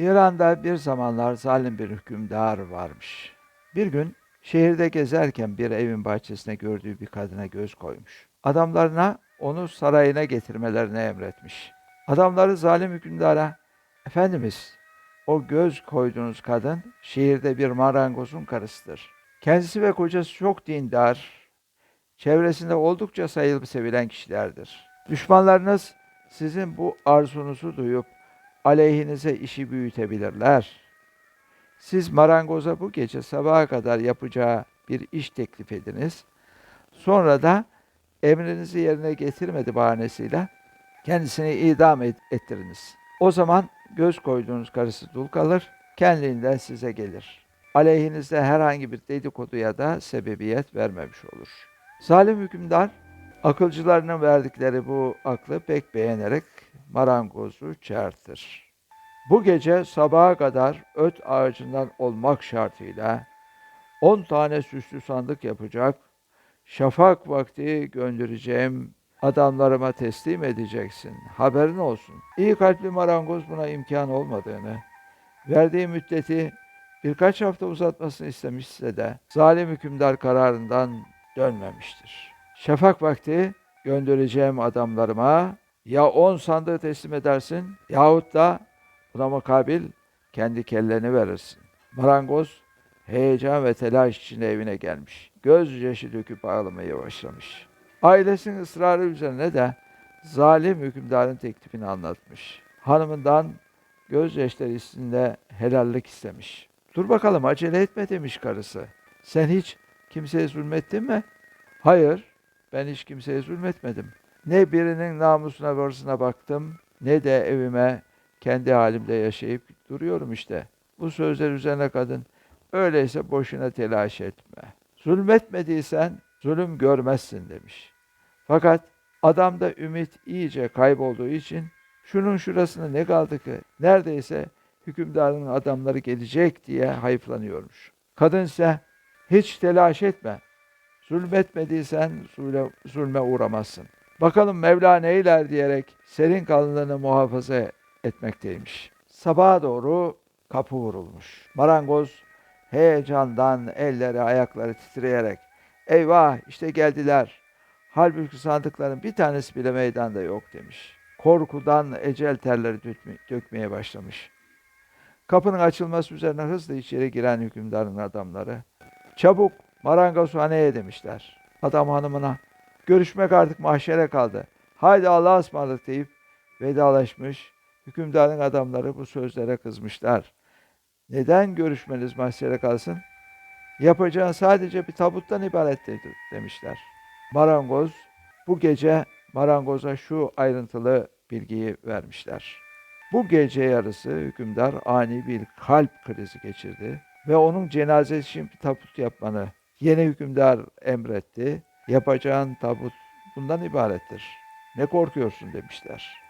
İran'da bir zamanlar zalim bir hükümdar varmış. Bir gün şehirde gezerken bir evin bahçesine gördüğü bir kadına göz koymuş. Adamlarına onu sarayına getirmelerini emretmiş. Adamları zalim hükümdara, Efendimiz, o göz koyduğunuz kadın şehirde bir marangozun karısıdır. Kendisi ve kocası çok dindar, çevresinde oldukça sayılıp sevilen kişilerdir. Düşmanlarınız sizin bu arzunuzu duyup aleyhinize işi büyütebilirler. Siz marangoza bu gece sabaha kadar yapacağı bir iş teklif ediniz. Sonra da emrinizi yerine getirmedi bahanesiyle kendisini idam et- ettiriniz. O zaman göz koyduğunuz karısı dul kalır, kendiliğinden size gelir. Aleyhinizde herhangi bir dedikoduya da sebebiyet vermemiş olur. Zalim hükümdar, akılcılarının verdikleri bu aklı pek beğenerek marangozu çağırtır. Bu gece sabaha kadar öt ağacından olmak şartıyla 10 tane süslü sandık yapacak, şafak vakti göndereceğim adamlarıma teslim edeceksin. Haberin olsun. İyi kalpli marangoz buna imkan olmadığını, verdiği müddeti birkaç hafta uzatmasını istemişse de zalim hükümdar kararından dönmemiştir. Şafak vakti göndereceğim adamlarıma ya on sandığı teslim edersin yahut da buna mukabil kendi kelleni verirsin. Marangoz heyecan ve telaş içinde evine gelmiş. Göz yaşı döküp ağlamaya başlamış. Ailesinin ısrarı üzerine de zalim hükümdarın teklifini anlatmış. Hanımından gözyaşları içinde helallik istemiş. Dur bakalım acele etme demiş karısı. Sen hiç kimseye zulmettin mi? Hayır, ben hiç kimseye zulmetmedim. Ne birinin namusuna hırsına baktım, ne de evime kendi halimde yaşayıp duruyorum işte. Bu sözler üzerine kadın, öyleyse boşuna telaş etme. Zulmetmediysen zulüm görmezsin demiş. Fakat adamda ümit iyice kaybolduğu için şunun şurasında ne kaldı ki neredeyse hükümdarın adamları gelecek diye hayıflanıyormuş. Kadın ise hiç telaş etme. Zulmetmediysen zulme, zulme uğramazsın. Bakalım Mevla neyler diyerek serin kalınlığını muhafaza etmekteymiş. Sabaha doğru kapı vurulmuş. Marangoz heyecandan elleri ayakları titreyerek eyvah işte geldiler. Halbuki sandıkların bir tanesi bile meydanda yok demiş. Korkudan ecel terleri dökme- dökmeye başlamış. Kapının açılması üzerine hızla içeri giren hükümdarın adamları çabuk marangozhaneye demişler. Adam hanımına görüşmek artık mahşere kaldı. Haydi Allah'a ısmarladık deyip vedalaşmış. Hükümdarın adamları bu sözlere kızmışlar. Neden görüşmeniz mahşere kalsın? Yapacağın sadece bir tabuttan ibarettir demişler. Marangoz bu gece marangoza şu ayrıntılı bilgiyi vermişler. Bu gece yarısı hükümdar ani bir kalp krizi geçirdi ve onun cenazesi için bir tabut yapmanı yeni hükümdar emretti. Yapacağın tabut bundan ibarettir. Ne korkuyorsun demişler.